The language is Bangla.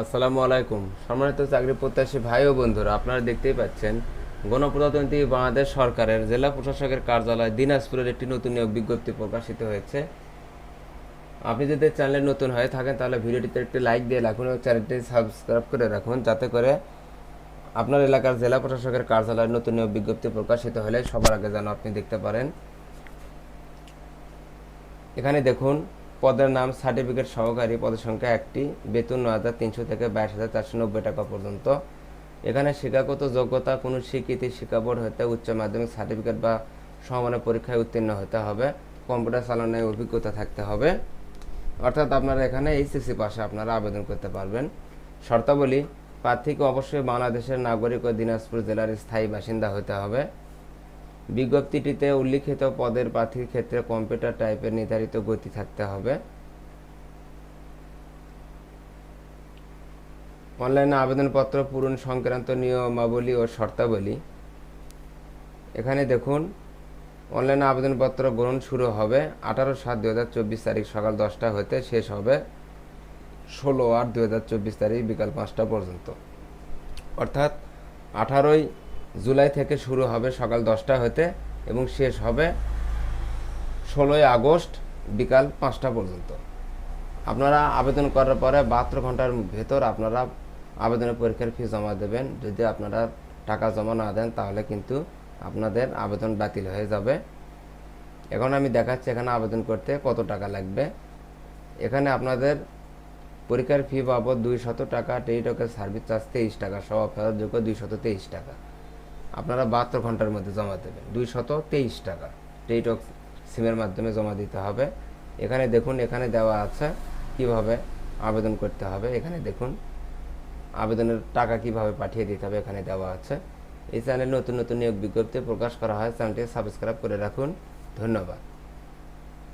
আসসালামু আলাইকুম। সম্মানিত চাকরি প্রত্যাশী ভাই ও বন্ধুরা, আপনারা দেখতেই পাচ্ছেন, গণপ্রজাতন্ত্রী বাংলাদেশ সরকারের জেলা প্রশাসকের কার্যালয় দিনাজপুরের একটি নতুন নিয়োগ বিজ্ঞপ্তি প্রকাশিত হয়েছে। আপনি যদি চ্যানেলে নতুন হয়ে থাকেন, তাহলে ভিডিওটিতে একটি লাইক দিয়ে রাখুন এবং চ্যানেলটি সাবস্ক্রাইব করে রাখুন, যাতে করে আপনার এলাকার জেলা প্রশাসকের কার্যালয়ের নতুন নিয়োগ বিজ্ঞপ্তি প্রকাশিত হলে সবার আগে যেন আপনি দেখতে পারেন। এখানে দেখুন পদের নাম সার্টিফিকেট সহকারী পদের সংখ্যা একটি, বেতন ন হাজার তিনশো থেকে বাইশ হাজার চারশো নব্বই টাকা পর্যন্ত। এখানে শিক্ষাগত যোগ্যতা, কোনো স্বীকৃতি শিক্ষা বোর্ড হতে উচ্চ মাধ্যমিক সার্টিফিকেট বা সমানের পরীক্ষায় উত্তীর্ণ হতে হবে। কম্পিউটার চালানোর অভিজ্ঞতা থাকতে হবে। অর্থাৎ আপনারা এখানে এইচএসসি পাশে আপনারা আবেদন করতে পারবেন। শর্তাবলী, প্রার্থীকে অবশ্যই বাংলাদেশের নাগরিক ও দিনাজপুর জেলার স্থায়ী বাসিন্দা হতে হবে। বিজ্ঞপ্তিটিতে উল্লিখিত পদের প্রার্থীর ক্ষেত্রে কম্পিউটার টাইপের নির্ধারিত গতি থাকতে হবে। অনলাইনে আবেদনপত্র, পূরণ সংক্রান্ত নিয়মাবলী ও শর্তাবলী। এখানে দেখুন, অনলাইনে আবেদনপত্র গ্রহণ শুরু হবে আঠারো সাত দু তারিখ সকাল দশটা হতে শেষ হবে ষোলো আট দু তারিখ বিকাল পাঁচটা পর্যন্ত। অর্থাৎ আঠারোই জুলাই থেকে শুরু হবে সকাল দশটা হতে এবং শেষ হবে ষোলোই আগস্ট বিকাল পাঁচটা পর্যন্ত। আপনারা আবেদন করার পরে বাহাত্তর ঘণ্টার ভেতর আপনারা আবেদনের পরীক্ষার ফি জমা দেবেন। যদি আপনারা টাকা জমা না দেন, তাহলে কিন্তু আপনাদের আবেদন বাতিল হয়ে যাবে। এখন আমি দেখাচ্ছি এখানে আবেদন করতে কত টাকা লাগবে। এখানে আপনাদের পরীক্ষার ফি বাবদ দুই শত টাকা, টেলিটকের সার্ভিস চার্জ তেইশ টাকা, সহ ফেরতযোগ্য দুই শত তেইশ টাকা। আপনারা বাহাত্তর ঘণ্টার মধ্যে জমা দেবেন। দুই শত তেইশ টাকা। টেইটক সিমের মাধ্যমে জমা দিতে হবে। এখানে দেখুন, এখানে দেওয়া আছে কীভাবে আবেদন করতে হবে। এখানে দেখুন, আবেদনের টাকা কীভাবে পাঠিয়ে দিতে হবে। এখানে দেওয়া আছে। এই চ্যানেলে নতুন নতুন নিয়োগ বিজ্ঞপ্তি প্রকাশ করা হয়। চ্যানেলটি সাবস্ক্রাইব করে রাখুন। ধন্যবাদ।